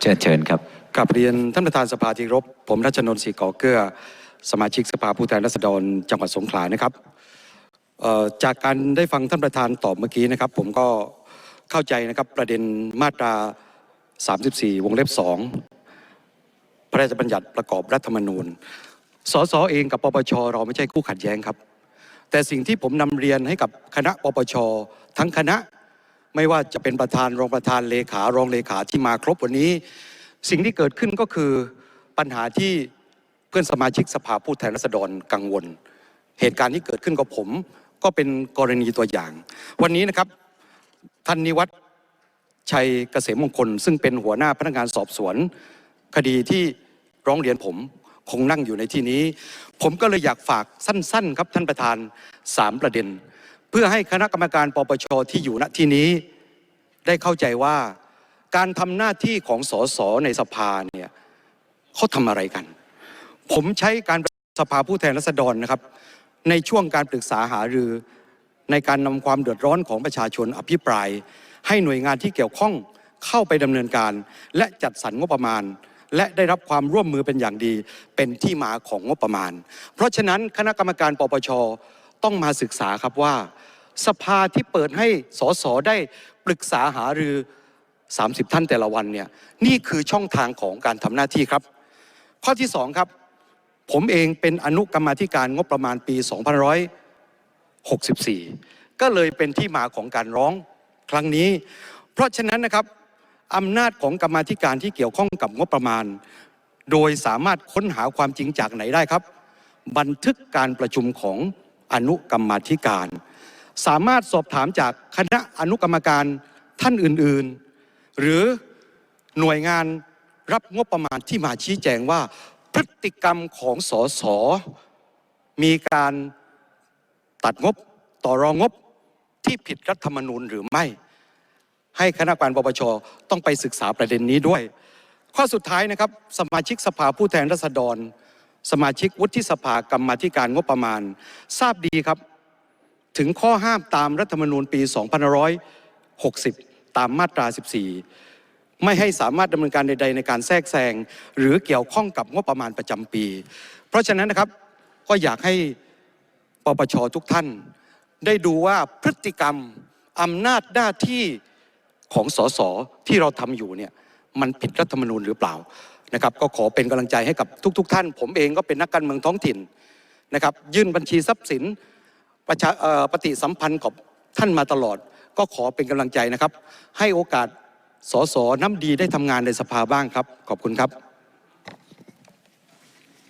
เชิญเชิญครับกลับเรียนท่านประธานสภาที่รบ ผมรัชนนท์ศรีก่อเกื้อ สมาชิกสภาผู้แทนราษฎรจังหวัดสงขลานะครับจากการได้ฟังท่านประธานตอบเมื่อกี้นะครับ ผมก็เข้าใจนะครับประเด็นมาตรา 34 วงเล็บ 2 พระราชบัญญัติประกอบรัฐธรรมนูญสสเองกับปปชเราไม่ใช่คู่ขัดแย้งครับ แต่สิ่งที่ผมนำเรียนให้กับคณะปปชทั้งคณะ ไม่ว่าจะเป็นประธานรองประธานเลขารองเลขาที่มาครบวันนี้ สิ่งที่เกิดขึ้นก็คือปัญหาที่เพื่อนสมาชิกสภาผู้แทนราษฎรกังวล เหตุการณ์ที่เกิดขึ้นกับผม ก็เป็นกรณีตัวอย่าง วันนี้นะครับท่านนิวัฒชัยเกษมมงคล ซึ่งเป็นหัวหน้าพนักงานสอบสวน คดีที่ร้องเรียนผมคงนั่งอยู่ในที่นี้ ผมก็เลยอยากฝากสั้น ๆ ครับท่านประธานสามประเด็น พื่อให้คณะกรรมการปปชที่อยู่ณที่นี้ ได้เข้าใจว่าการทำหน้าที่ของสสในสภาเนี่ยเขาทำอะไรกัน ผมใช้การสภาผู้แทนราษฎรนะครับ ในช่วงการปรึกษาหารือในการนำความเดือดร้อนของประชาชนอภิปราย ให้หน่วยงานที่เกี่ยวข้องเข้าไปดำเนินการ และจัดสรรงบประมาณ และได้รับความร่วมมือเป็นอย่างดีเป็นที่มาของงบประมาณ เพราะฉะนั้นคณะกรรมการปปช ต้องมาศึกษาครับว่า สภาที่เปิดให้สสได้ปรึกษาหารือ 30 ท่านแต่ละวันเนี่ยนี่คือช่องทางของการทำหน้าที่ครับ ข้อที่สองครับ ผมเองเป็นอนุกรรมาธิการงบประมาณปี 2564 ก็เลยเป็นที่มาของการร้องครั้งนี้ เพราะฉะนั้นนะครับอำนาจของกรรมาธิการที่เกี่ยวข้องกับงบประมาณ โดยสามารถค้นหาความจริงจากไหนได้ครับ บันทึกการประชุมของ อนุกรรมธิการ สามารถสอบถามจากคณะอนุกรรมการท่านอื่นๆ หรือหน่วยงานรับงบประมาณที่มาชี้แจงว่าพฤติกรรมของสสมีการตัดงบต่อรองงบที่ผิดรัฐธรรมนูญหรือไม่ ให้คณะกรรมการปปชต้องไปศึกษาประเด็นนี้ด้วย ข้อสุดท้ายนะครับ สมาชิกสภาผู้แทนราษฎร สมาชิกวุฒิสภากรรมธิการงบประมาณ ทราบดีครับ ถึงข้อห้ามตามรัฐธรรมนูญปี 2560 ตามมาตรา 14 ไม่ให้สามารถดำเนินการใด ๆ ในการแทรกแซงหรือเกี่ยวข้องกับงบประมาณประจำปี เพราะฉะนั้นนะครับก็อยากให้ปปชทุกท่าน ได้ดูว่าพฤติกรรมอำนาจหน้าที่ของสสที่เราทำอยู่เนี่ยมันผิดรัฐธรรมนูญหรือเปล่า นะครับก็ขอเป็นกำลังใจให้กับทุกๆท่าน ผมเองก็เป็นนักการเมืองท้องถิ่นนะครับ ยื่นบัญชีทรัพย์สินประชาปฏิสัมพันธ์กับท่านมาตลอด ก็ขอเป็นกำลังใจนะครับ ให้โอกาสสสน้ำดีได้ทำงานในสภาบ้างครับ ขอบคุณครับ